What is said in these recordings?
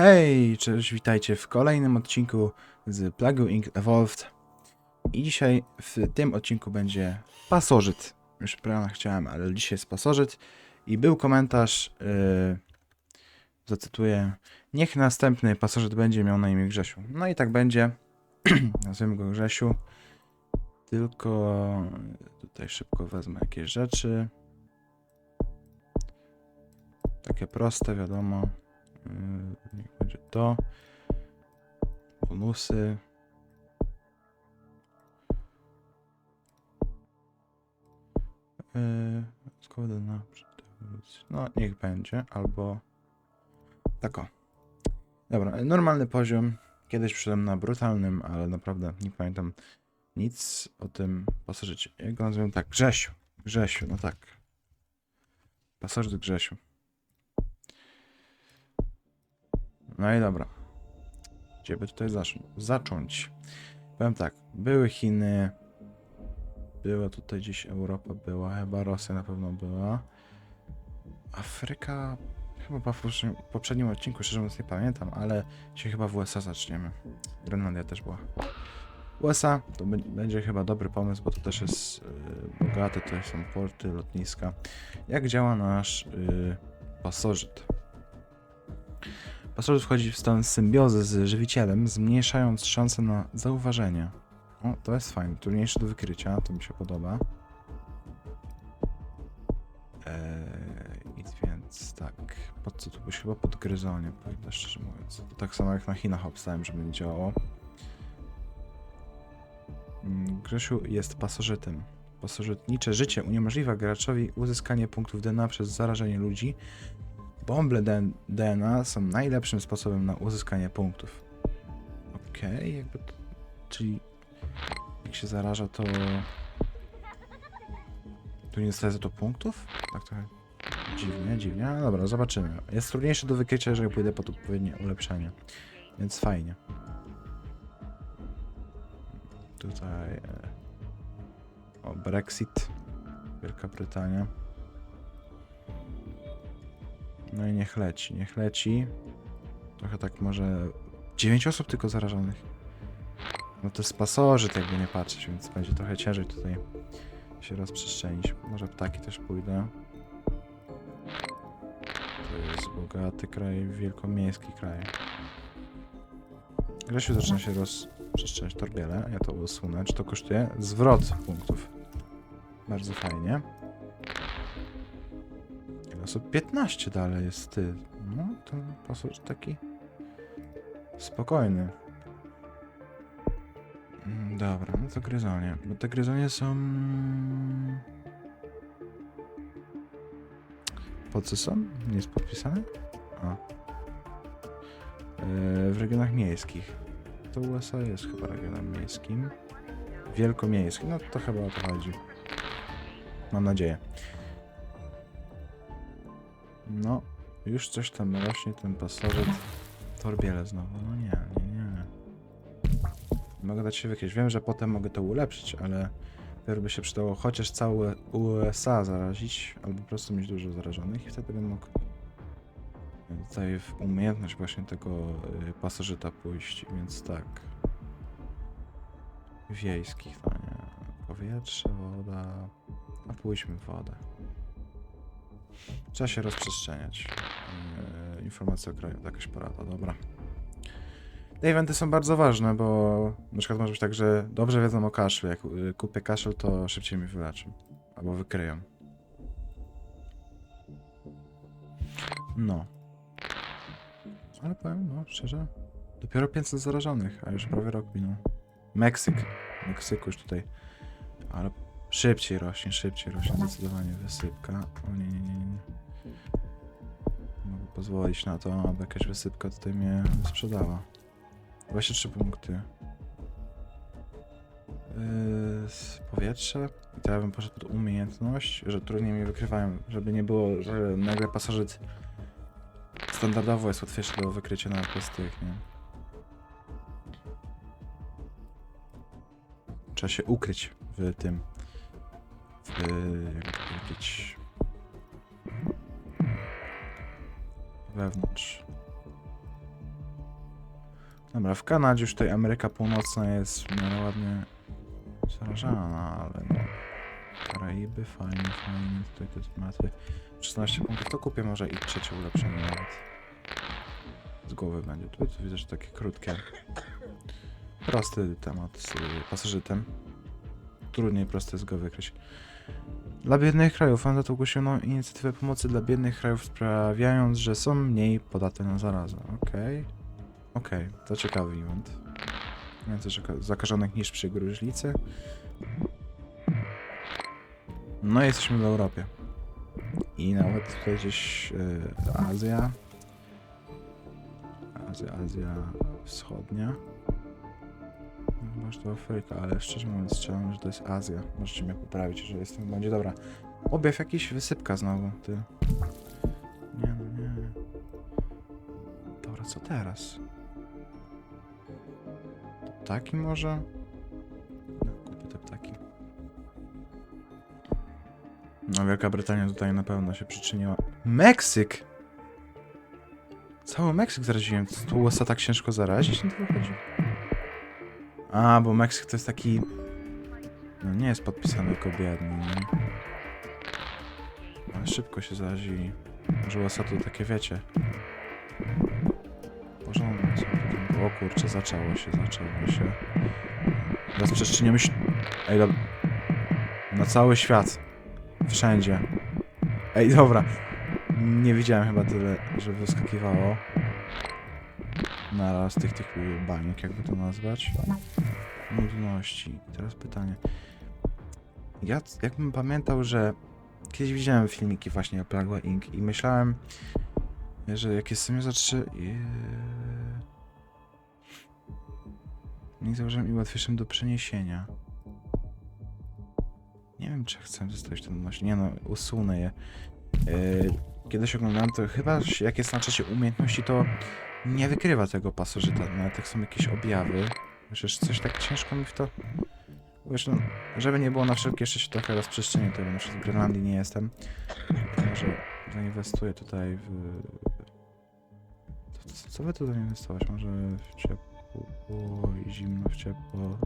Hej, cześć, witajcie w kolejnym odcinku z Plague Inc. Evolved. I dzisiaj w tym odcinku będzie pasożyt. Już prawie chciałem, ale dzisiaj jest pasożyt. I był komentarz, yy, zacytuję, niech następny pasożyt będzie miał na imię Grzesiu. No i tak będzie. Nazwijmy go Grzesiu. Tylko tutaj szybko wezmę jakieś rzeczy. Takie proste, wiadomo. Yy, Niech będzie to. Bonusy. Yy, Zgoda na przedewolucję. No, niech będzie, albo tak o. Dobra, normalny poziom. Kiedyś przyszedłem na brutalnym, ale naprawdę nie pamiętam nic o tym pasożycie. Jak go nazywam? Tak, Grzesiu. Grzesiu, no tak. Pasożyt Grzesiu. No i dobra. Gdzie by tutaj zacząć? zacząć? Powiem tak, były Chiny, była tutaj gdzieś Europa, była, chyba Rosja na pewno była. Afryka, chyba w poprzednim- odcinku, szczerze mówiąc nie pamiętam, ale dzisiaj chyba w USA zaczniemy. Grenlandia też była. USA to będzie chyba dobry pomysł, bo to też jest yy, bogate, tutaj są porty, lotniska. Jak działa nasz yy, pasożyt? Pasożyt wchodzi w stan symbiozy z żywicielem, zmniejszając szanse na zauważenie. O, to jest fajne. Trudniejsze do wykrycia, to mi się podoba. Eee, I więc tak. Po co tu byś chyba pod gryzonie, powiem szczerze mówiąc. To tak samo jak na Chinach obstałem, że będzie działało. Mm, Grzesiu jest pasożytem. Pasożytnicze życie uniemożliwia graczowi uzyskanie punktów DNA przez zarażenie ludzi. Bąble DN DNA są najlepszym sposobem na uzyskanie punktów. Okej, jakby. To, czyli jak się zaraża, to. Tu nie za to punktów? Tak trochę. Dziwnie, dziwnie. Ale dobra, zobaczymy. Jest trudniejsze do wykrycia, jeżeli pójdę pod odpowiednie ulepszenie. Więc fajnie. Tutaj. e, O, Brexit. Wielka Brytania. No i niech leci, niech leci. Trochę tak może... 9 osób tylko zarażonych. No to jest pasożyt, jakby nie patrzeć, więc będzie trochę ciężej tutaj się rozprzestrzenić. Może ptaki też pójdę. To jest bogaty kraj, wielkomiejski kraj. Grzesiu zaczyna się rozprzestrzeniać torbiele. Ja to usunę. Czy to kosztuje? Zwrot punktów. Bardzo fajnie. Ile osób? 15 dalej jest ty. No, to pasożyt taki spokojny. Mm, Dobra, no to gryzonie. Bo te gryzonie są... Po co są? Nie jest podpisane? A. Yy, w regionach miejskich. To USA jest chyba regionem miejskim. Wielkomiejskim, no to chyba o to chodzi. Mam nadzieję. No, już coś tam rośnie, ten pasożyt. Torbiele znowu, no nie, nie, nie. Mogę dać się wykryć. Wiem, że potem mogę to ulepszyć, ale dopiero by się przydało chociaż całe USA zarazić, albo po prostu mieć dużo zarażonych i wtedy bym mógł tutaj w umiejętność właśnie tego y, pasożyta pójść, więc tak. Wiejskich, no nie. Powietrze, woda. A pójdźmy w wodę. Trzeba się rozprzestrzeniać. Yy, informacja o kraju, jakaś porada, dobra. Te eventy są bardzo ważne, bo na przykład może być tak, że dobrze wiedzą o kaszlu. Jak y, kupię kaszel, to szybciej mi wyleczą. Albo wykryją. No. Ale powiem, no szczerze, dopiero 500 zarażonych, a już prawie rok minął. Meksyk. Meksyku już tutaj. Ale szybciej rośnie, szybciej rośnie zdecydowanie wysypka. O nie, nie, nie, nie. Mogę pozwolić na to, aby jakaś wysypka tutaj mnie sprzedała. 23 punkty. Yy, z powietrze. I ja bym poszedł pod umiejętność, że trudniej mi wykrywają, żeby nie było, że nagle pasożyt standardowo jest łatwiejszy do wykrycia na bez tych, nie? Trzeba się ukryć w tym. W, jak to powiedzieć... Wewnątrz. Dobra, w Kanadzie już tutaj Ameryka Północna jest w miarę ładnie zarażana, ale no. Karaiby, fajnie, fajnie. Tutaj te tematy. 16 punktów, to kupię może i trzecie ulepszenie nawet. Z głowy będzie. Tu, tu widzę, że takie krótkie. Prosty temat z y, pasożytem. Trudniej prosty z go wykryć. Dla biednych krajów ONZ ogłosiono inicjatywę pomocy dla biednych krajów, sprawiając, że są mniej podatne na zarazę. Okej. Okej, to ciekawy event. Więcej zaka- zakażonych niż przy gruźlicy. No i jesteśmy w Europie. I nawet tutaj gdzieś y, Azja. Azja, Azja Wschodnia. Może to Afryka, ale szczerze mówiąc strzelam, że to jest Azja. Możecie mnie poprawić, jeżeli jestem w błędzie. Dobra. Objaw jakiś wysypka znowu, ty. Nie no, nie. Dobra, co teraz? To Ptaki może? No, kupię te ptaki. No, Wielka Brytania tutaj na pewno się przyczyniła. Meksyk! Cały Meksyk zaraziłem. Tu USA tak ciężko zarazić? Nie to chodzi. A, bo Meksyk to jest taki... No nie jest podpisany jako biedny, nie? Ale szybko się zarazili. Może USA to takie wiecie. Porządne są takie... O kurczę, zaczęło się, zaczęło się. Rozprzestrzeniamy się... Ej, dobra. Na cały świat. Wszędzie. Ej, dobra. Nie widziałem chyba tyle, że wyskakiwało. Naraz tych, tych baniek, jakby to nazwać. Nudności. Teraz pytanie. Ja, jakbym pamiętał, że kiedyś widziałem filmiki właśnie o Plagua Inc. i myślałem, że jak jestem za 3... Nie zauważyłem i łatwiejszym do przeniesienia. Nie wiem, czy chcę zostawić ten noś. Nie no, usunę je. Yy, kiedyś oglądałem to, chyba jak jest na czacie umiejętności, to nie wykrywa tego pasożyta. Nawet jak są jakieś objawy. Przecież coś tak ciężko mi w to... Wiesz, no, żeby nie było na wszelkie jeszcze się trochę rozprzestrzenię tego, na przykład w Grenlandii nie jestem. Może zainwestuję tutaj w... Co, co by tu zainwestować? Może w ciepło i zimno w ciepło.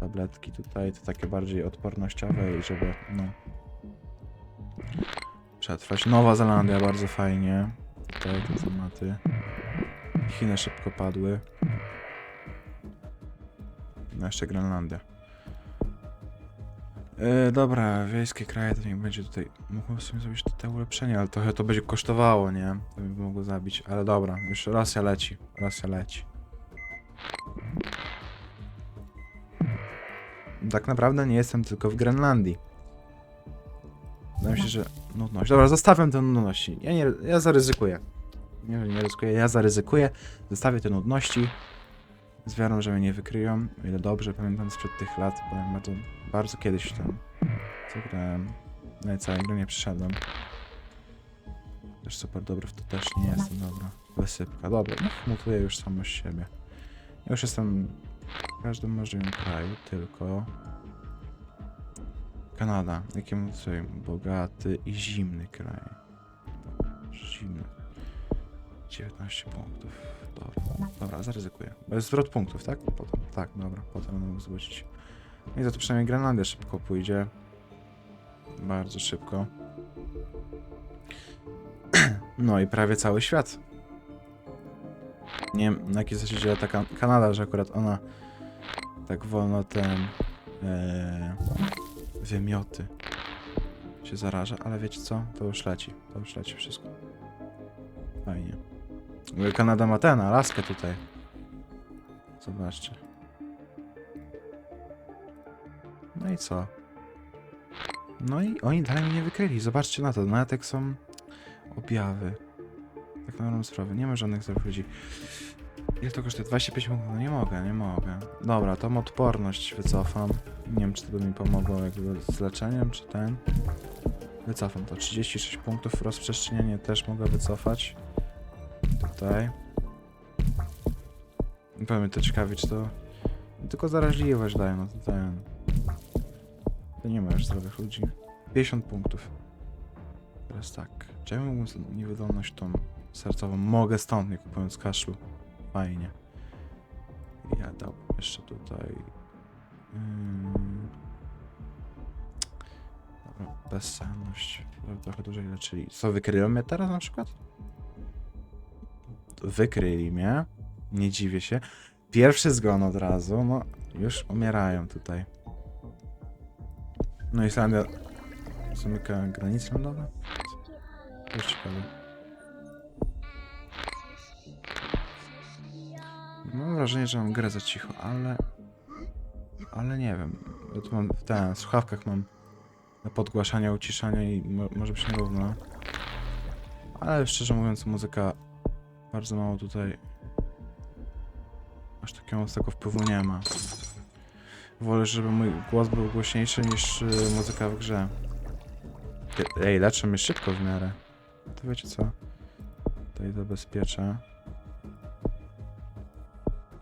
Tabletki tutaj, to takie bardziej odpornościowe i żeby, no... Przetrwać. Nowa Zelandia, bardzo fajnie. Tutaj te tematy. Chiny szybko padły. No jeszcze Grenlandia. Yy, dobra, wiejskie kraje to niech będzie tutaj. Mógłbym sobie zrobić te ulepszenia, ale trochę to będzie kosztowało, nie? To by mogło zabić. Ale dobra, już Rosja leci. Rosja leci. Tak naprawdę nie jestem tylko w Grenlandii. Wydaje mi się, że nudność. Dobra, zostawiam te nudności. Ja nie, ja zaryzykuję. Nie, że nie ryzykuję, ja zaryzykuję. Zostawię te nudności. Z wiarą, że mnie nie wykryją. O ile dobrze pamiętam sprzed tych lat, bo ja bardzo, bardzo kiedyś tam zagrałem. No i całej gry nie przyszedłem. Też super dobry w to też nie jestem, dobra. Wysypka, dobra, niech mutuję już samo siebie. Ja już jestem w każdym możliwym kraju, tylko... Kanada, jakim tutaj bogaty i zimny kraj. Zimny. 19 punktów. Dobra, dobra zaryzykuję. Bez zwrot punktów, tak? Potem, tak, dobra, potem będę mógł zwrócić. No i za to przynajmniej Grenlandia szybko pójdzie. Bardzo szybko. No i prawie cały świat. Nie wiem na jakiej zasadzie działa ta kan Kanada, że akurat ona tak wolno ten e, wymioty się zaraża, ale wiecie co? To już leci. To już leci wszystko. Fajnie. Kanada ma ten, Alaskę tutaj. Zobaczcie. No i co? No i oni dalej mnie nie wykryli. Zobaczcie na to. Nawet jak są objawy. Tak na dobrą sprawę. Nie ma żadnych zapowiedzi. Ile to kosztuje? 25 punktów? No nie mogę, nie mogę. Dobra, tą odporność wycofam. Nie wiem, czy to by mi pomogło jakby z leczeniem, czy ten. Wycofam to. 36 punktów. Rozprzestrzenienie też mogę wycofać. Tutaj. Powiem to ciekawi, czy to... Tylko zaraźliwość daje, no to ten... To nie ma już zdrowych ludzi. 50 punktów. Teraz tak. Ja mógłbym niewydolność tą sercową? Mogę stąd, nie kupując kaszlu. Fajnie. Ja dał jeszcze tutaj. Mm. Dobra, bezsenność. Trochę dłużej leczyli. Co, wykryli mnie teraz na przykład? Wykryli mnie. Nie dziwię się. Pierwszy zgon od razu. No, już umierają tutaj. No Islandia zamyka granice lądowe? To ciekawe. Mam wrażenie, że mam grę za cicho, ale... Ale nie wiem. Ja tu mam w ten, w słuchawkach mam na podgłaszanie, uciszanie i mo może być nierówno. Ale szczerze mówiąc, muzyka bardzo mało tutaj... Aż takiego mocnego wpływu nie ma. Wolę, żeby mój głos był głośniejszy niż y, muzyka w grze. Ej, leczę mnie szybko w miarę. To wiecie co? Tutaj zabezpieczę.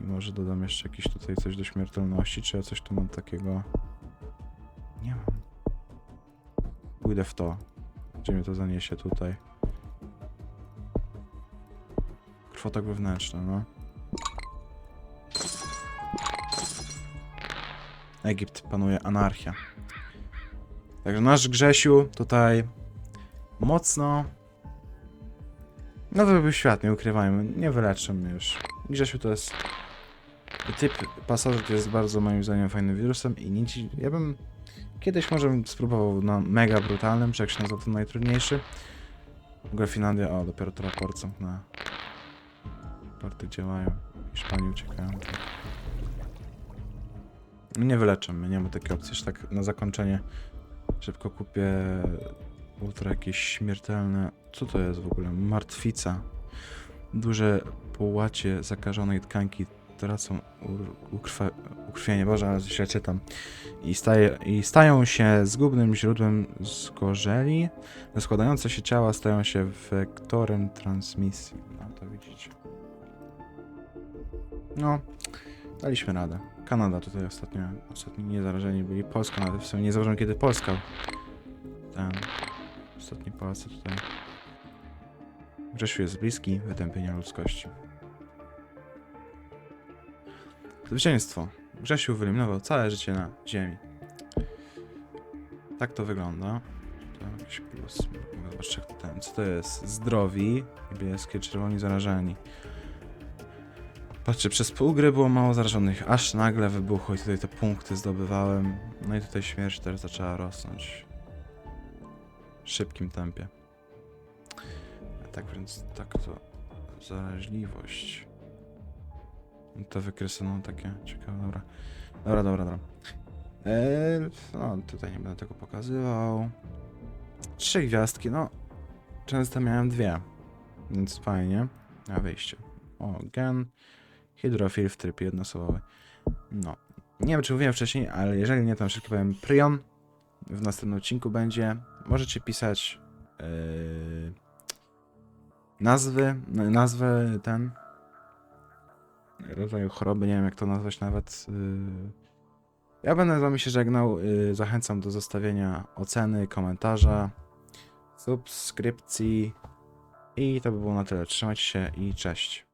Może dodam jeszcze jakieś tutaj coś do śmiertelności, czy ja coś tu mam takiego? Nie mam. Pójdę w to. Gdzie mnie to zaniesie tutaj. Krwotok wewnętrzny, no. Egipt panuje anarchia. Także nasz Grzesiu tutaj mocno. No to był świat, nie ukrywajmy. Nie wyleczę mnie już. Grzesiu to jest. Typ pasożyt jest bardzo moim zdaniem fajnym wirusem i nic. Ja bym kiedyś może spróbował na mega brutalnym, czy jak się nazywa ten najtrudniejszy. W ogóle Finlandia, o dopiero to raport na. Raporty działają. Hiszpanii uciekają. Tak. No Nie wyleczę mnie, nie ma takiej opcji, że tak na zakończenie szybko kupię ultra jakieś śmiertelne. Co to jest w ogóle? Martwica. Duże połacie zakażonej tkanki tracą ukrwienie, Boże, ale źle czytam. I, staje, I stają się zgubnym źródłem zgorzeli. Rozkładające się ciała stają się wektorem transmisji. No to widzicie. No, daliśmy radę. Kanada tutaj ostatnio, ostatni niezarażeni byli. Polska nawet w sumie nie zauważyłem kiedy Polska. Ten, ostatni Polacy tutaj. Grzesiu jest bliski wytępienia ludzkości. Zwycięstwo. Grzesiu wyeliminował całe życie na ziemi. Tak to wygląda. Jakiś plus. To ten. Co to jest? Zdrowi. Niebieskie, czerwoni zarażeni. Patrzcie, przez pół gry było mało zarażonych, aż nagle wybuchło i tutaj te punkty zdobywałem. No i tutaj śmierć też zaczęła rosnąć. W szybkim tempie. Tak więc, tak to... Zaraźliwość. No To wykresy, no takie ciekawe, dobra. Dobra, dobra, dobra. Eee, no, tutaj nie będę tego pokazywał. Trzy gwiazdki, no. Często miałem dwie. Więc fajnie. Na wyjście. O, gen. Hydrofil w trybie jednoosobowy. No. Nie wiem, czy mówiłem wcześniej, ale jeżeli nie, to szybko powiem. Prion w następnym odcinku będzie. Możecie pisać yy, nazwy, n- nazwę ten rodzaju choroby, nie wiem jak to nazwać nawet. Yy. Ja będę z wami się żegnał. Yy, zachęcam do zostawienia oceny, komentarza, subskrypcji i to by było na tyle. Trzymajcie się i cześć.